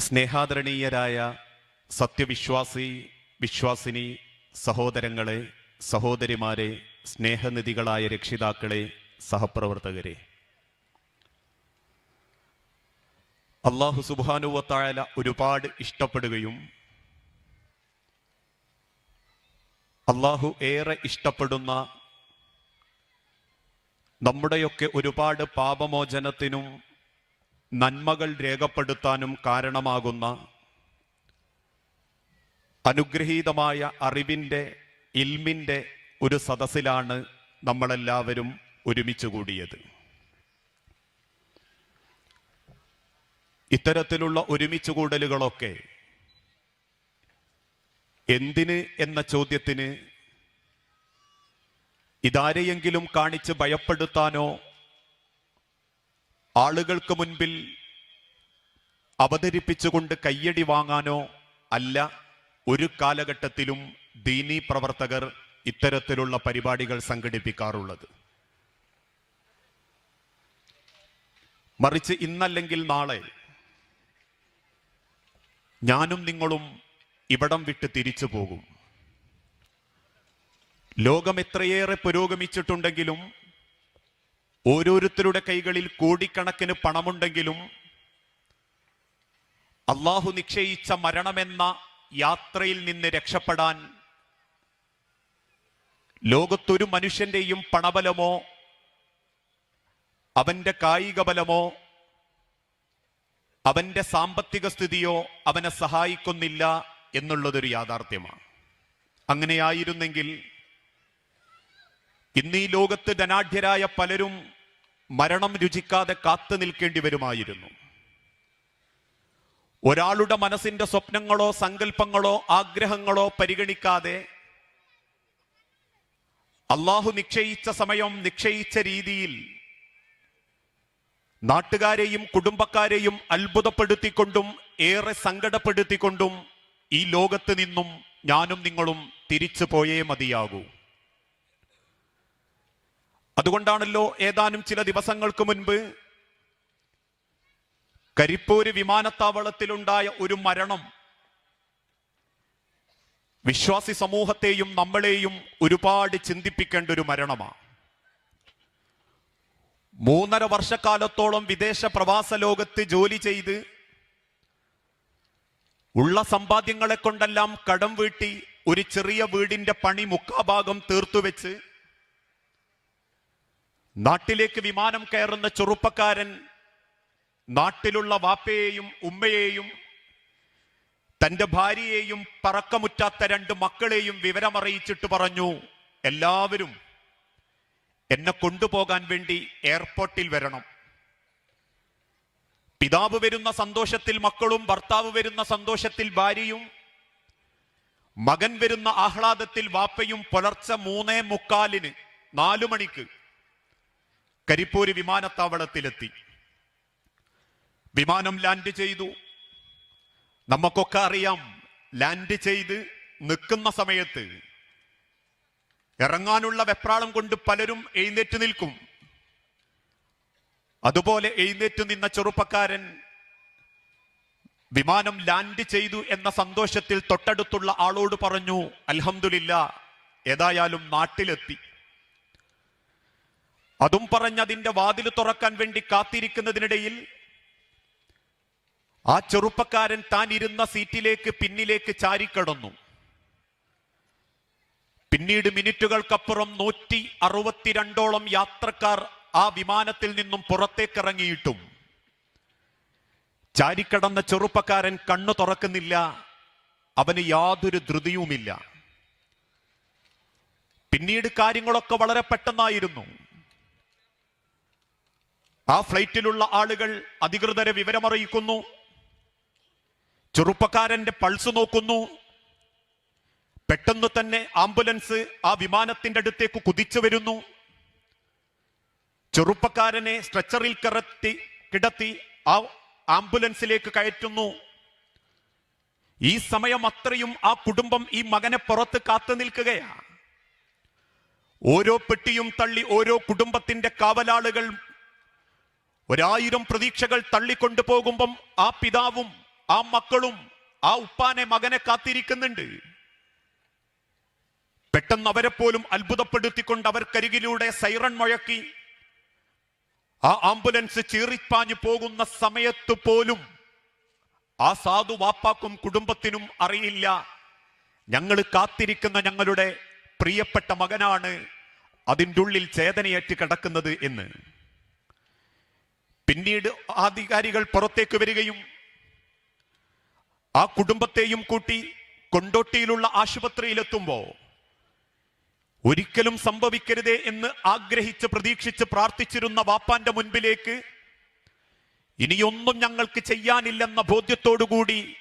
സ്നേഹാദരണീയരായ സത്യവിശ്വാസി വിശ്വാസിനി സഹോദരങ്ങളെ സഹോദരിമാരെ സ്നേഹനിധികളായ രക്ഷിതാക്കളെ സഹപ്രവർത്തകരെ. അള്ളാഹു സുബാനുവത്തായ ഒരുപാട് ഇഷ്ടപ്പെടുകയും അള്ളാഹു ഏറെ ഇഷ്ടപ്പെടുന്ന നമ്മുടെയൊക്കെ ഒരുപാട് പാപമോചനത്തിനും നന്മകൾ രേഖപ്പെടുത്താനും കാരണമാകുന്ന അനുഗ്രഹീതമായ അറിവിന്റെ ഇൽമിന്റെ ഒരു സദസ്സിലാണ് നമ്മളെല്ലാവരും ഒരുമിച്ച് കൂടിയത്. ഇത്തരത്തിലുള്ള ഒരുമിച്ച് കൂടലുകളൊക്കെ എന്തിന് എന്ന ചോദ്യത്തിന് ഇതാരെയെങ്കിലും കാണിച്ച് ഭയപ്പെടുത്താനോ ആളുകൾക്ക് മുൻപിൽ അവതരിപ്പിച്ചുകൊണ്ട് കയ്യടി വാങ്ങാനോ അല്ല ഒരു കാലഘട്ടത്തിലും ദീനി പ്രവർത്തകർ ഇത്തരത്തിലുള്ള പരിപാടികൾ സംഘടിപ്പിക്കാറുള്ളത്. മറിച്ച് ഇന്നല്ലെങ്കിൽ നാളെ ഞാനും നിങ്ങളും ഇവിടം വിട്ട് തിരിച്ചു പോകും. ലോകം എത്രയേറെ പുരോഗമിച്ചിട്ടുണ്ടെങ്കിലും ഓരോരുത്തരുടെ കൈകളിൽ കോടിക്കണക്കിന് പണമുണ്ടെങ്കിലും അള്ളാഹു നിശ്ചയിച്ച മരണമെന്ന യാത്രയിൽ നിന്ന് രക്ഷപ്പെടാൻ ലോകത്തൊരു മനുഷ്യന്റെയും പണബലമോ അവന്റെ കായിക ബലമോ അവന്റെ സാമ്പത്തിക സ്ഥിതിയോ അവനെ സഹായിക്കുന്നില്ല എന്നുള്ളതൊരു യാഥാർത്ഥ്യമാണ്. അങ്ങനെയായിരുന്നെങ്കിൽ ഇന്ന് ഈ ലോകത്ത് ധനാഢ്യരായ പലരും മരണം രുചിക്കാതെ കാത്തു നിൽക്കേണ്ടി വരുമായിരുന്നു. ഒരാളുടെ മനസ്സിന്റെ സ്വപ്നങ്ങളോ സങ്കല്പങ്ങളോ ആഗ്രഹങ്ങളോ പരിഗണിക്കാതെ അള്ളാഹു നിക്ഷയിച്ച സമയം നിക്ഷയിച്ച രീതിയിൽ നാട്ടുകാരെയും കുടുംബക്കാരെയും അത്ഭുതപ്പെടുത്തിക്കൊണ്ടും ഏറെ സങ്കടപ്പെടുത്തിക്കൊണ്ടും ഈ ലോകത്ത് നിന്നും ഞാനും നിങ്ങളും തിരിച്ചു പോയേ മതിയാകൂ. അതുകൊണ്ടാണല്ലോ ഏതാനും ചില ദിവസങ്ങൾക്ക് മുൻപ് കരിപ്പൂര് വിമാനത്താവളത്തിലുണ്ടായ ഒരു മരണം. വിശ്വാസി സമൂഹത്തെയും നമ്മളെയും ഒരുപാട് ചിന്തിപ്പിക്കേണ്ട ഒരു മരണമാണ് മൂന്നര വർഷക്കാലത്തോളം വിദേശ പ്രവാസ ലോകത്ത് ജോലി ചെയ്ത് ഉള്ള സമ്പാദ്യങ്ങളെ കൊണ്ടെല്ലാം കടം വീട്ടി ഒരു ചെറിയ വീടിന്റെ പണി മുക്കാഭാഗം തീർത്തുവെച്ച് നാട്ടിലേക്ക് വിമാനം കയറുന്ന ചെറുപ്പക്കാരൻ നാട്ടിലുള്ള വാപ്പയെയും ഉമ്മയെയും തന്റെ ഭാര്യയെയും പറക്കമുറ്റാത്ത രണ്ട് മക്കളെയും വിവരമറിയിച്ചിട്ട് പറഞ്ഞു എല്ലാവരും എന്നെ കൊണ്ടുപോകാൻ വേണ്ടി എയർപോർട്ടിൽ വരണം. പിതാവ് വരുന്ന സന്തോഷത്തിൽ മക്കളും ഭർത്താവ് വരുന്ന സന്തോഷത്തിൽ ഭാര്യയും മകൻ വരുന്ന ആഹ്ലാദത്തിൽ വാപ്പയും പുലർച്ചെ മൂന്നേ മുക്കാലിന് നാലു മണിക്ക് കരിപ്പൂര് വിമാനത്താവളത്തിലെത്തി. വിമാനം ലാൻഡ് ചെയ്തു. നമുക്കൊക്കെ അറിയാം ലാൻഡ് ചെയ്ത് നിൽക്കുന്ന സമയത്ത് ഇറങ്ങാനുള്ള വെപ്രാളം കൊണ്ട് പലരും എഴുന്നേറ്റ് നിൽക്കും. അതുപോലെ എഴുന്നേറ്റ് നിന്ന ചെറുപ്പക്കാരൻ വിമാനം ലാൻഡ് ചെയ്തു എന്ന സന്തോഷത്തിൽ തൊട്ടടുത്തുള്ള ആളോട് പറഞ്ഞു അൽഹമില്ല ഏതായാലും നാട്ടിലെത്തി. അതും പറഞ്ഞതിന്റെ വാതിൽ തുറക്കാൻ വേണ്ടി കാത്തിരിക്കുന്നതിനിടയിൽ ആ ചെറുപ്പക്കാരൻ താൻ ഇരുന്ന സീറ്റിലേക്ക് പിന്നിലേക്ക് ചാരിക്കടന്നു. പിന്നീട് മിനിറ്റുകൾക്കപ്പുറം നൂറ്റി അറുപത്തിരണ്ടോളം യാത്രക്കാർ ആ വിമാനത്തിൽ നിന്നും പുറത്തേക്കിറങ്ങിയിട്ടും ചാരിക്കടന്ന ചെറുപ്പക്കാരൻ കണ്ണു തുറക്കുന്നില്ല അവന് യാതൊരു ധൃതിയുമില്ല. പിന്നീട് കാര്യങ്ങളൊക്കെ വളരെ പെട്ടെന്നായിരുന്നു. ആ ഫ്ലൈറ്റിലുള്ള ആളുകൾ അധികൃതരെ വിവരമറിയിക്കുന്നു. ചെറുപ്പക്കാരന്റെ പൾസ് നോക്കുന്നു. പെട്ടെന്ന് തന്നെ ആംബുലൻസ് ആ വിമാനത്തിന്റെ അടുത്തേക്ക് കുതിച്ചു വരുന്നു. ചെറുപ്പക്കാരനെ സ്ട്രെച്ചറിൽ കിടത്തി കിടത്തി ആ ആംബുലൻസിലേക്ക് കയറ്റുന്നു. ഈ സമയം അത്രയും ആ കുടുംബം ഈ മകനെ പുറത്ത് കാത്തു നിൽക്കുകയാണ് ഓരോ പെട്ടിയും തള്ളി ഓരോ കുടുംബത്തിന്റെ കാവലാളുകൾ ഒരായിരം പ്രതീക്ഷകൾ തള്ളിക്കൊണ്ടു പോകുമ്പം ആ പിതാവും ആ മക്കളും ആ ഉപ്പാനെ മകനെ കാത്തിരിക്കുന്നുണ്ട്. പെട്ടെന്ന് അവരെ പോലും അത്ഭുതപ്പെടുത്തിക്കൊണ്ട് അവർക്കരികിലൂടെ സൈറൺ മുഴക്കി. ആ ആംബുലൻസ് ചീറിപ്പാഞ്ഞു പോകുന്ന സമയത്ത് പോലും ആ സാധു വാപ്പാക്കും കുടുംബത്തിനും അറിയില്ല. ഞങ്ങൾ കാത്തിരിക്കുന്ന ഞങ്ങളുടെ പ്രിയപ്പെട്ട മകനാണ് അതിന്റെ ഉള്ളിൽ ചേതനയേറ്റ് കിടക്കുന്നത് എന്ന്. പിന്നീട് ആധികാരികൾ പുറത്തേക്ക് വരികയും ആ കുടുംബത്തെയും കൂട്ടി കൊണ്ടോട്ടിയിലുള്ള ആശുപത്രിയിലെത്തുമ്പോ ഒരിക്കലും സംഭവിക്കരുതേ എന്ന് ആഗ്രഹിച്ച് പ്രതീക്ഷിച്ച് പ്രാർത്ഥിച്ചിരുന്ന വാപ്പാന്റെ മുൻപിലേക്ക് ഇനിയൊന്നും ഞങ്ങൾക്ക് ചെയ്യാനില്ലെന്ന ബോധ്യത്തോടുകൂടി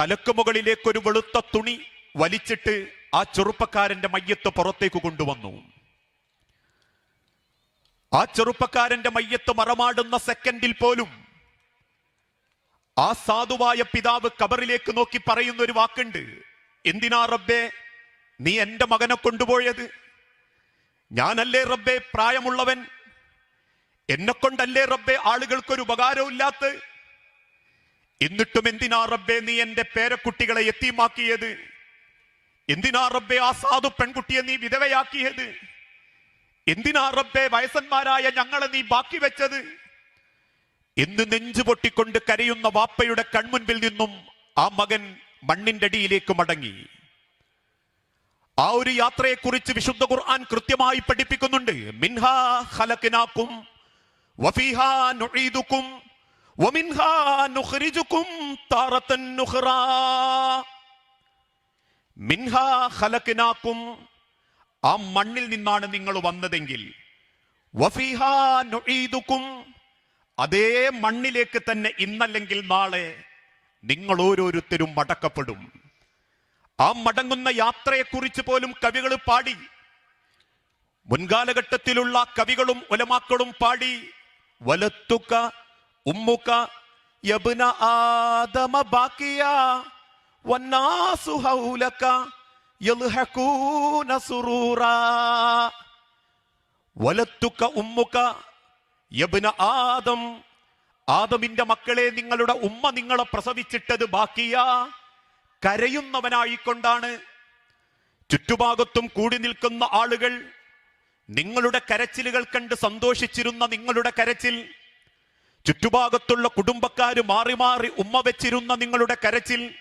തലക്ക് മുകളിലേക്ക് ഒരു വെളുത്ത തുണി വലിച്ചിട്ട് ആ ചെറുപ്പക്കാരന്റെ മയ്യത്ത് പുറത്തേക്ക് കൊണ്ടുവന്നു. ആ ചെറുപ്പക്കാരന്റെ മയ്യത്ത് മറമാടുന്ന സെക്കൻഡിൽ പോലും ആ സാധുവായ പിതാവ് കബറിലേക്ക് നോക്കി പറയുന്ന ഒരു വാക്കുണ്ട്. എന്തിനാ റബ്ബേ നീ എന്റെ മകനെ കൊണ്ടുപോയത്? ഞാനല്ലേ റബ്ബേ പ്രായമുള്ളവൻ? എന്നെ കൊണ്ടല്ലേ റബ്ബേ ആളുകൾക്കൊരു ഉപകാരവും ഇല്ലാത്ത എന്നിട്ടും എന്തിനാ റബ്ബേ നീ എന്റെ പേരക്കുട്ടികളെ എത്തിമാക്കിയത്? എന്തിനാ റബ്ബേ ആ സാധു പെൺകുട്ടിയെ നീ വിധവയാക്കിയത്? എന്തിനാ റബ്ബേ വയസ്സന്മാരായ ഞങ്ങളെ നീ ബാക്കി വെച്ചത്? എന്ന് നെഞ്ചു പൊട്ടിക്കൊണ്ട് കരയുന്ന വാപ്പയുടെ കൺമുൻപിൽ നിന്നും ആ മകൻ മണ്ണിന്റെ അടിയിലേക്ക് മടങ്ങി. ആ ഒരു യാത്രയെക്കുറിച്ച് വിശുദ്ധ ഖുർആൻ കൃത്യമായി പഠിപ്പിക്കുന്നുണ്ട്. മിൻഹാ വഫീഹാ നുഈദുകും വമിൻഹാ നുഖ്രിജുകും നുഖ്റാ. മിൻഹാ ആ മണ്ണിൽ നിന്നാണ് നിങ്ങൾ വന്നതെങ്കിൽ അതേ മണ്ണിലേക്ക് തന്നെ ഇന്നല്ലെങ്കിൽ നാളെ നിങ്ങൾ ഓരോരുത്തരും മടക്കപ്പെടും. ആ മടങ്ങുന്ന യാത്രയെക്കുറിച്ച് പോലും കവികൾ പാടി. മുൻകാലഘട്ടത്തിലുള്ള കവികളും ഒലമാക്കളും പാടി വലത്തുക്ക ഉമ്മുക്ക ആദമ ബാക്കിയ വന്നാസു ഹൗലക യൽഹഖൂന സുറൂറാ. വലത്തുക്ക ഉമ്മുക യബ്ന ആദം. ആദമിന്റെ മക്കളെ നിങ്ങളുടെ ഉമ്മ നിങ്ങളെ പ്രസവിച്ചിട്ടത് ബാക്കിയ. കരയുന്നവനായിക്കൊണ്ടാണ്. ചുറ്റുഭാഗത്തും കൂടി നിൽക്കുന്ന ആളുകൾ നിങ്ങളുടെ കരച്ചിലുകൾ കണ്ട് സന്തോഷിച്ചിരുന്ന നിങ്ങളുടെ കരച്ചിൽ ചുറ്റുഭാഗത്തുള്ള കുടുംബക്കാർ മാറി മാറി ഉമ്മ വെച്ചിരുന്ന നിങ്ങളുടെ കരച്ചിൽ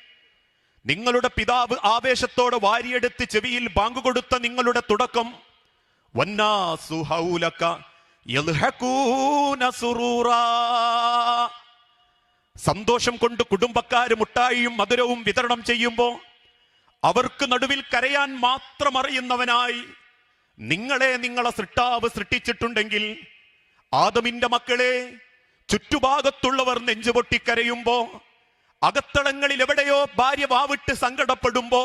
നിങ്ങളുടെ പിതാവ് ആവേശത്തോടെ വാരിയെടുത്ത് ചെവിയിൽ ബാങ്ക് കൊടുത്ത നിങ്ങളുടെ തുടക്കം. സന്തോഷം കൊണ്ട് കുടുംബക്കാര് മുട്ടായിയും മധുരവും വിതരണം ചെയ്യുമ്പോൾ അവർക്ക് നടുവിൽ കരയാൻ മാത്രം അറിയുന്നവനായി നിങ്ങളെ നിങ്ങളെ സൃഷ്ടാവ് സൃഷ്ടിച്ചിട്ടുണ്ടെങ്കിൽ ആദമിന്റെ മക്കളെ ചുറ്റുഭാഗത്തുള്ളവർ നെഞ്ചുപൊട്ടി കരയുമ്പോ അകത്തളങ്ങളിൽ എവിടെയോ ഭാര്യ വാവിട്ട് സങ്കടപ്പെടുമ്പോ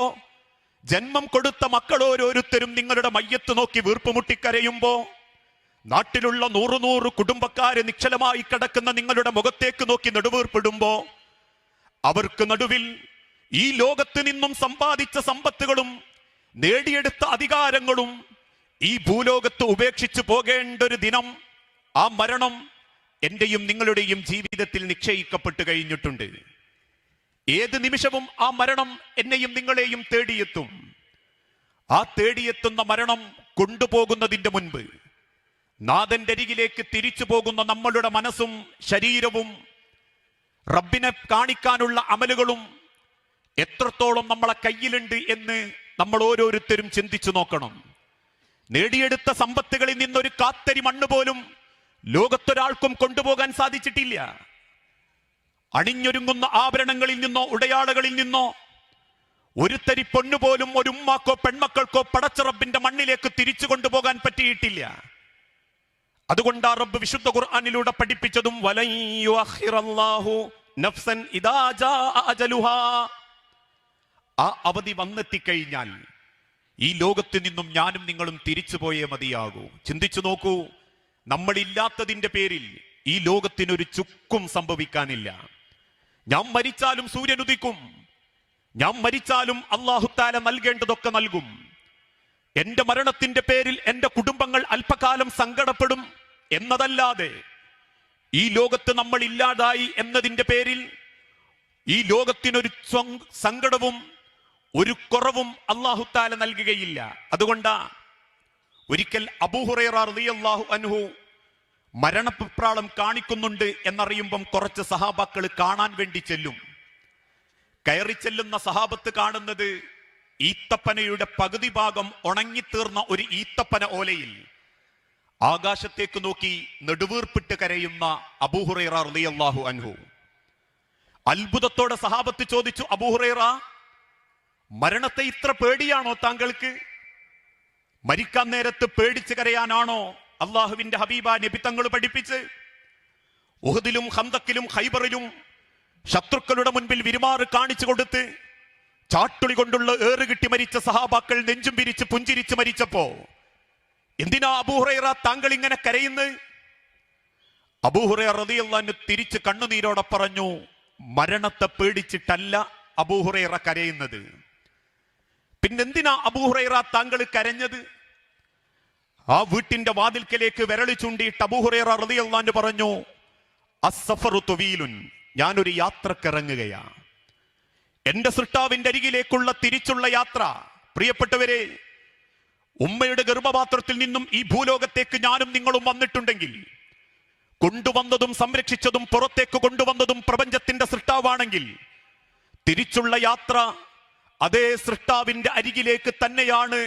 ജന്മം കൊടുത്ത മക്കൾ ഓരോരുത്തരും നിങ്ങളുടെ മയ്യത്ത് നോക്കി വീർപ്പുമുട്ടിക്കരയുമ്പോ നാട്ടിലുള്ള നൂറു നൂറ് കുടുംബക്കാരെ നിശ്ചലമായി കിടക്കുന്ന നിങ്ങളുടെ മുഖത്തേക്ക് നോക്കി നെടുവീർപ്പിടുമ്പോ അവർക്ക് നടുവിൽ ഈ ലോകത്ത് നിന്നും സമ്പാദിച്ച സമ്പത്തുകളും നേടിയെടുത്ത അധികാരങ്ങളും ഈ ഭൂലോകത്ത് ഉപേക്ഷിച്ചു പോകേണ്ട ഒരു ദിനം ആ മരണം എന്റെയും നിങ്ങളുടെയും ജീവിതത്തിൽ നിശ്ചയിക്കപ്പെട്ടു കഴിഞ്ഞിട്ടുണ്ട്. ഏത് നിമിഷവും ആ മരണം എന്നെയും നിങ്ങളെയും തേടിയെത്തും. ആ തേടിയെത്തുന്ന മരണം കൊണ്ടുപോകുന്നതിന്റെ മുൻപ് നാഥന്റെ അരികിലേക്ക് തിരിച്ചു പോകുന്ന നമ്മളുടെ മനസ്സും ശരീരവും റബ്ബിനെ കാണിക്കാനുള്ള അമലുകളും എത്രത്തോളം നമ്മളെ കയ്യിലുണ്ട് എന്ന് നമ്മൾ ഓരോരുത്തരും ചിന്തിച്ചു നോക്കണം. നേടിയെടുത്ത സമ്പത്തുകളിൽ നിന്നൊരു കാത്തരി മണ്ണ് പോലും ലോകത്തൊരാൾക്കും കൊണ്ടുപോകാൻ സാധിച്ചിട്ടില്ല. അണിഞ്ഞൊരുങ്ങുന്ന ആഭരണങ്ങളിൽ നിന്നോ ഉടയാളുകളിൽ നിന്നോ ഒരു തരി പൊന്നുപോലും ഒരു ഉമ്മാക്കോ പെൺമക്കൾക്കോ പടച്ചറബിന്റെ മണ്ണിലേക്ക് തിരിച്ചു കൊണ്ടുപോകാൻ പറ്റിയിട്ടില്ല. അതുകൊണ്ട് ആ റബ്ബ് വിശുദ്ധ ഖുർആാനിലൂടെ പഠിപ്പിച്ചതും നഫ്സൻ ആ അവധി വന്നെത്തിക്കഴിഞ്ഞാൽ ഈ ലോകത്ത് നിന്നും ഞാനും നിങ്ങളും തിരിച്ചു പോയേ മതിയാകൂ. ചിന്തിച്ചു നോക്കൂ നമ്മളില്ലാത്തതിന്റെ പേരിൽ ഈ ലോകത്തിനൊരു ചുക്കും സംഭവിക്കാനില്ല. ഞാൻ മരിച്ചാലും സൂര്യൻ ഉദിക്കും. ഞാൻ മരിച്ചാലും അള്ളാഹുത്താല നൽകേണ്ടതൊക്കെ നൽകും. എന്റെ മരണത്തിന്റെ പേരിൽ എന്റെ കുടുംബങ്ങൾ അല്പകാലം സങ്കടപ്പെടും എന്നതല്ലാതെ ഈ ലോകത്ത് നമ്മൾ ഇല്ലാതായി എന്നതിന്റെ പേരിൽ ഈ ലോകത്തിനൊരു സങ്കടവും ഒരു കുറവും അള്ളാഹുത്താല നൽകുകയില്ല. അതുകൊണ്ടാ ഒരിക്കൽ അബൂഹുറൈറാഹു അൻഹു മരണപ്രാളം കാണിക്കുന്നുണ്ട് എന്നറിയുമ്പം കുറച്ച് സഹാബാക്കൾ കാണാൻ വേണ്ടി ചെല്ലും. കയറി ചെല്ലുന്ന സഹാബത്ത് കാണുന്നത് ഈത്തപ്പനയുടെ പകുതി ഭാഗം ഉണങ്ങിത്തീർന്ന ഒരു ഈത്തപ്പന ഓലയിൽ. ആകാശത്തേക്ക് നോക്കി നെടുവീർപ്പിട്ട് കരയുന്ന അബൂഹുറൈറ റളിയല്ലാഹു അൻഹു. അത്ഭുതത്തോടെ സഹാബത്ത് ചോദിച്ചു അബൂഹുറൈറ മരണത്തെ ഇത്ര പേടിയാണോ താങ്കൾക്ക്? മരിക്കാൻ നേരത്ത് പേടിച്ച് കരയാനാണോ? അള്ളാഹുവിന്റെ ഹബീബ നബി പഠിപ്പിച്ച് ഉഹദിലും ഹന്തക്കിലും ഹൈബറിലും ശത്രുക്കളുടെ മുൻപിൽ വിരുമാറ് കാണിച്ചു കൊടുത്ത് ചാട്ടുളി കൊണ്ടുള്ള ഏറ് കിട്ടി മരിച്ച സഹാബാക്കൾ നെഞ്ചും പിരിച്ച് പുഞ്ചിരിച്ച് മരിച്ചപ്പോ എന്തിനാ അബൂഹുറൈറ താങ്കൾ ഇങ്ങനെ കരയുന്നത് അബൂഹുറൈറ റതിയല്ലാന്ന് തിരിച്ച് കണ്ണുനീരോടെ പറഞ്ഞു മരണത്തെ പേടിച്ചിട്ടല്ല അബൂഹുറൈറ കരയുന്നത്. പിന്നെന്തിനാ അബൂഹുറൈറ താങ്കൾ കരഞ്ഞത്? ആ വീട്ടിന്റെ വാതിൽക്കലേക്ക് വിരളി ചൂണ്ടിയിട്ട് അബൂഹുറൈറ പറഞ്ഞു അസ്സഫറു തുവീലുൻ ഞാനൊരു യാത്രക്കിറങ്ങുകയാ. എന്റെ സൃഷ്ടാവിന്റെ അരികിലേക്കുള്ള തിരിച്ചുള്ള യാത്ര പ്രിയപ്പെട്ടവരെ ഉമ്മയുടെ ഗർഭപാത്രത്തിൽ നിന്നും ഈ ഭൂലോകത്തേക്ക് ഞാനും നിങ്ങളും വന്നിട്ടുണ്ടെങ്കിൽ കൊണ്ടുവന്നതും സംരക്ഷിച്ചതും പുറത്തേക്ക് കൊണ്ടുവന്നതും പ്രപഞ്ചത്തിന്റെ സൃഷ്ടാവാണെങ്കിൽ തിരിച്ചുള്ള യാത്ര അതേ സൃഷ്ടാവിന്റെ അരികിലേക്ക് തന്നെയാണ്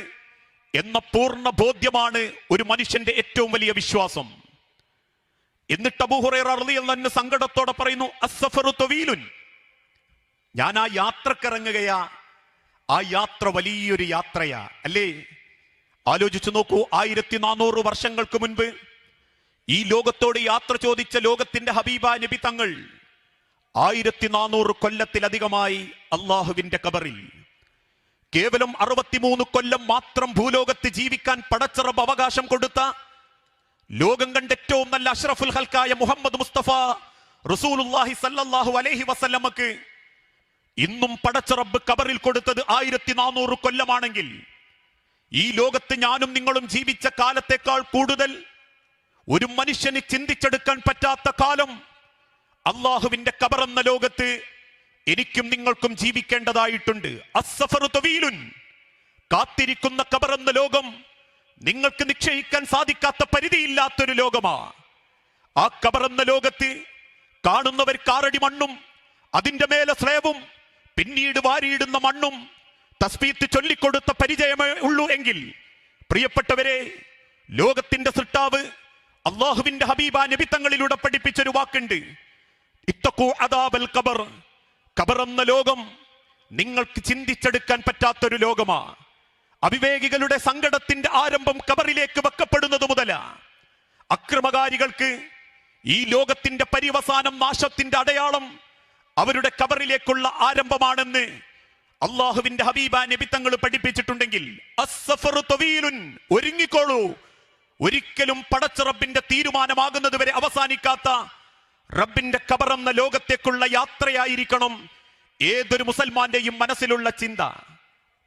എന്ന പൂർണ ബോധ്യമാണ് ഒരു മനുഷ്യന്റെ ഏറ്റവും വലിയ വിശ്വാസം. എന്നിട്ട് അബൂഹുറൈറിയെന്ന് സങ്കടത്തോടെ പറയുന്നു അസഫറു ഞാൻ ആ യാത്രക്കിറങ്ങുകയാ ആ യാത്ര വലിയൊരു യാത്രയാ. അല്ലേ? ആലോചിച്ചു നോക്കൂ ആയിരത്തി നാനൂറ് വർഷങ്ങൾക്ക് മുൻപ് ഈ ലോകത്തോട് യാത്ര ചോദിച്ച ലോകത്തിന്റെ ഹബീബ നബി തങ്ങൾ ആയിരത്തി നാനൂറ് കൊല്ലത്തിലധികമായി അള്ളാഹുവിന്റെ കബറിൽ കേവലം അറുപത്തിമൂന്ന് കൊല്ലം മാത്രം ഭൂലോകത്ത് ജീവിക്കാൻ പടച്ചറബ് അവകാശം കൊടുത്ത ലോകം കണ്ട ഏറ്റവും നല്ല അഷ്റഫുൽ ഹൽക്കായ മുഹമ്മദ് മുസ്തഫ റസൂലുല്ലാഹി സല്ലല്ലാഹു അലൈഹി വസല്ലമക്ക് ഇന്നും പടച്ചറബ് കബറിൽ കൊടുത്തത് ആയിരത്തി നാനൂറ് കൊല്ലമാണെങ്കിൽ ഈ ലോകത്ത് ഞാനും നിങ്ങളും ജീവിച്ച കാലത്തേക്കാൾ കൂടുതൽ ഒരു മനുഷ്യന് ചിന്തിച്ചെടുക്കാൻ പറ്റാത്ത കാലം അള്ളാഹുവിന്റെ കബറെന്ന ലോകത്ത് എനിക്കും നിങ്ങൾക്കും ജീവിക്കേണ്ടതായിട്ടുണ്ട്. കാത്തിരിക്കുന്ന കബറെന്ന ലോകം നിങ്ങൾക്ക് നിശ്ചയിക്കാൻ സാധിക്കാത്ത പരിധിയില്ലാത്തൊരു ലോകമാ. ആ കബറെന്ന ലോകത്ത് കാണുന്നവർ കാറടി മണ്ണും അതിന്റെ മേലെ സ്ലേവും പിന്നീട് വാരിയിടുന്ന മണ്ണും തസ്ബീത്ത് ചൊല്ലിക്കൊടുത്ത പരിചയമേ ഉള്ളൂ എങ്കിൽ പ്രിയപ്പെട്ടവരെ ലോകത്തിന്റെ സൃഷ്ടാവ് അള്ളാഹുവിന്റെ ഹബീബ നബിത്തങ്ങളിലൂടെ പഠിപ്പിച്ചൊരു വാക്കുണ്ട്. ഇത്തക്കൂ അദാബൽ കബർ. കബർ എന്ന ലോകം നിങ്ങൾക്ക് ചിന്തിച്ചെടുക്കാൻ പറ്റാത്തൊരു ലോകമാ. അവിവേകികളുടെ സങ്കടത്തിന്റെ ആരംഭം കബറിലേക്ക് വെക്കപ്പെടുന്നത് മുതല. അക്രമകാരികൾക്ക് ഈ ലോകത്തിന്റെ പരിവസാനം നാശത്തിന്റെ അടയാളം അവരുടെ കബറിലേക്കുള്ള ആരംഭമാണെന്ന് അള്ളാഹുവിന്റെ ഹബീബ നബിത്തങ്ങൾ പഠിപ്പിച്ചിട്ടുണ്ടെങ്കിൽ ഒരുങ്ങിക്കോളൂ. ഒരിക്കലും പടച്ചിറപ്പിന്റെ തീരുമാനമാകുന്നതുവരെ തീരുമാനമാകുന്നത് വരെ അവസാനിക്കാത്ത റബ്ബിന്റെ കബറെന്ന ലോകത്തേക്കുള്ള യാത്രയായിരിക്കണം ഏതൊരു മുസൽമാന്റെയും മനസ്സിലുള്ള ചിന്ത.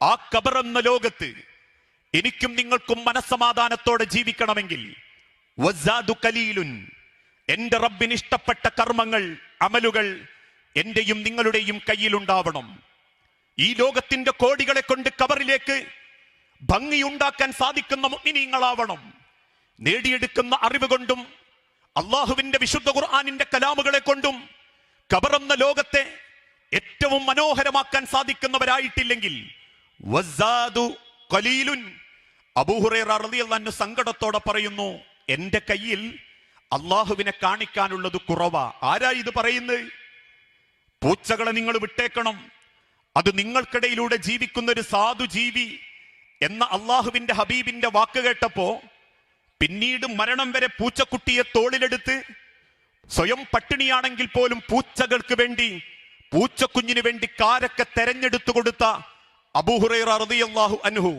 ആ കബറെന്ന ലോകത്ത് എനിക്കും നിങ്ങൾക്കും മനസ്സമാധാനത്തോടെ ജീവിക്കണമെങ്കിൽ കലീലുൻ. എന്റെ റബ്ബിന് ഇഷ്ടപ്പെട്ട കർമ്മങ്ങൾ അമലുകൾ എന്റെയും നിങ്ങളുടെയും കയ്യിലുണ്ടാവണം. ഈ ലോകത്തിന്റെ കോടികളെ കൊണ്ട് കബറിലേക്ക് ഭംഗിയുണ്ടാക്കാൻ സാധിക്കുന്ന മുഗ്നിനീങ്ങളാവണം നേടിയെടുക്കുന്ന അറിവ് കൊണ്ടും അള്ളാഹുവിന്റെ വിശുദ്ധ ഖുർആാനിന്റെ കലാമുകളെ കൊണ്ടും കബറന്ന ലോകത്തെ ഏറ്റവും മനോഹരമാക്കാൻ സാധിക്കുന്നവരായിട്ടില്ലെങ്കിൽ സങ്കടത്തോടെ പറയുന്നു എന്റെ കയ്യിൽ അള്ളാഹുവിനെ കാണിക്കാനുള്ളത് കുറവാ. ആരാ ഇത് പറയുന്നത്? പൂച്ചകളെ നിങ്ങൾ വിട്ടേക്കണം. അത് നിങ്ങൾക്കിടയിലൂടെ ജീവിക്കുന്ന ഒരു സാധു ജീവി എന്ന അള്ളാഹുവിന്റെ ഹബീബിന്റെ വാക്ക് കേട്ടപ്പോ പിന്നീട് മരണം വരെ പൂച്ചക്കുട്ടിയെ തോളിലെടുത്ത് സ്വയം പട്ടിണിയാണെങ്കിൽ പോലും പൂച്ചകൾക്ക് വേണ്ടി പൂച്ചക്കുഞ്ഞിന് വേണ്ടി കാരൊക്കെ തെരഞ്ഞെടുത്തു കൊടുത്ത അബൂഹുറൈറ റളിയല്ലാഹു അൻഹു.